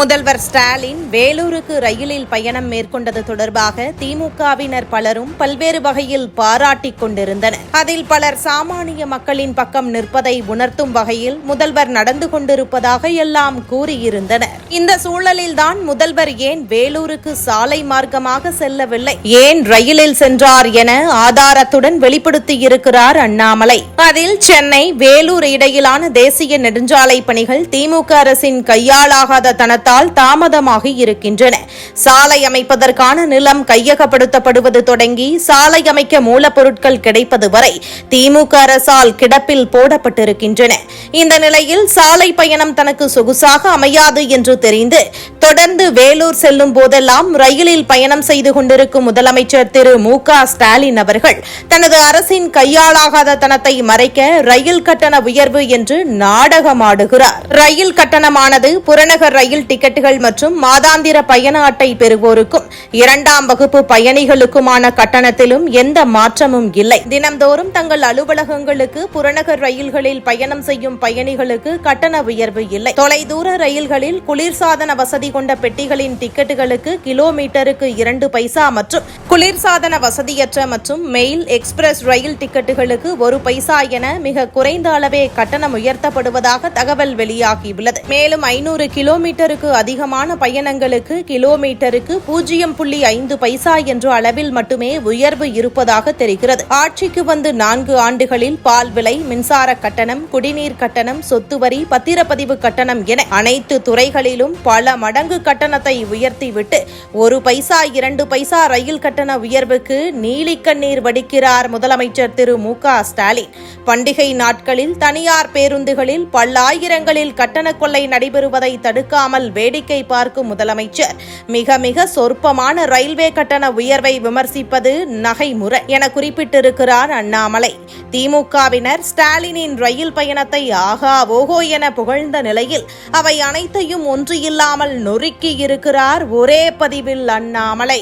முதல்வர் ஸ்டாலின் வேலூருக்கு ரயிலில் பயணம் மேற்கொண்டது தொடர்பாக திமுகவினர் பலரும் பல்வேறு வகையில் பாராட்டிக் கொண்டிருந்தனர். அதில் பலர் சாமானிய மக்களின் பக்கம் நிற்பதை உணர்த்தும் வகையில் முதல்வர் நடந்து கொண்டிருப்பதாக எல்லாம் கூறியிருந்தனர். இந்த சூழலில்தான் முதல்வர் ஏன் வேலூருக்கு சாலை மார்க்கமாக செல்லவில்லை? ஏன் ரயிலில் சென்றார் என ஆதாரத்துடன் வெளிப்படுத்தியிருக்கிறார் அண்ணாமலை. அதில் சென்னை வேலூர் இடையிலான தேசிய நெடுஞ்சாலை பணிகள் திமுக அரசின் கையாளாகாத தனத்தால் தாமதமாகி இருக்கின்றன. சாலை அமைப்பதற்கான நிலம் கையகப்படுத்தப்படுவது தொடங்கி சாலை அமைக்க மூலப்பொருட்கள் கிடைப்பது வரை திமுக அரசால் கிடப்பில் போடப்பட்டிருக்கின்றன. இந்த நிலையில் சாலை பயணம் தனக்கு சொகுசாக அமையாது என்று தெரிந்து தொடர்ந்து வேலூர் செல்லும் போதெல்லாம் ரயிலில் பயணம் செய்து கொண்டிருக்கும் முதலமைச்சர் திரு மு க ஸ்டாலின் அவர்கள் தனது அரசின் கையாளாகாத தனத்தை மறைக்க ரயில் கட்டண உயர்வு என்று நாடகமாடுகிறார். ரயில் கட்டணமானது புறநகர் ரயில் டிக்கெட்டுகள் மற்றும் மாதாந்திர பயண அட்டை பெறுவோருக்கும் இரண்டாம் வகுப்பு பயணிகளுக்குமான கட்டணத்திலும் எந்த மாற்றமும் இல்லை. தினம்தோறும் தங்கள் அலுவலகங்களுக்கு புறநகர் ரயில்களில் பயணம் செய்யும் பயணிகளுக்கு கட்டண உயர்வு இல்லை. தொலைதூர ரயில்களில் குளிர்சாதன வசதி கொண்ட பெட்டிகளின் டிக்கெட்டுகளுக்கு கிலோமீட்டருக்கு இரண்டு பைசா மற்றும் குளிர்சாதன வசதியற்ற மற்றும் மெயில் எக்ஸ்பிரஸ் ரயில் டிக்கெட்டுகளுக்கு ஒரு பைசா என மிக குறைந்த அளவே கட்டணம் உயர்த்தப்படுவதாக தகவல் வெளியாகியுள்ளது. மேலும் ஐநூறு கிலோமீட்டருக்கு அதிகமான பயணங்களுக்கு கிலோமீட்டருக்கு பூஜ்ஜியம் புள்ளி ஐந்து பைசா என்ற அளவில் மட்டுமே உயர்வு இருப்பதாக தெரிகிறது. ஆட்சிக்கு வந்து நான்கு ஆண்டுகளில் பால் விலை மின்சார கட்டணம் குடிநீர் கட்டணம் சொத்து வரி பத்திரப்பதிவு கட்டணம் என அனைத்து துறைகளிலும் பல மடங்கு கட்டணத்தை உயர்த்திவிட்டு ஒரு பைசா இரண்டு பைசா ரயில் கட்டண உயர்வுக்கு நீலிக்கண்ணீர் வடிக்கிறார் முதலமைச்சர் திரு மு க ஸ்டாலின். பண்டிகை நாட்களில் தனியார் பேருந்துகளில் பல்லாயிரங்களில் கட்டண கொள்ளை நடைபெறுவதை தடுக்காமல் வேடிக்கை பார்க்கும் முதலமைச்சர். மிக மிக சொற்பமான ரயில்வே கட்டண உயர்வை விமர்சிப்பது நகைமுறை என குறிப்பிட்டிருக்கிறார் அண்ணாமலை. திமுகவினர் ஸ்டாலினின் ரயில் பயணத்தை ஆகா ஓகோ என புகழ்ந்த நிலையில் அவை அனைத்தையும் ஒன்றியில்லாமல் நொறுக்கி இருக்கிறார் ஒரே பதிவில் அண்ணாமலை.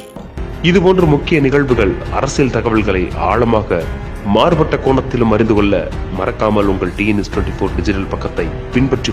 இதுபோன்ற முக்கிய நிகழ்வுகள் அரசியல் தகவல்களை ஆழமாக மாறுபட்ட கோணத்திலும் அறிந்து கொள்ள மறக்காமல் உங்கள் டிஎன்எஸ் டுவெண்ட்டி ஃபோர் டிஜிட்டல் பக்கத்தை பின்பற்றி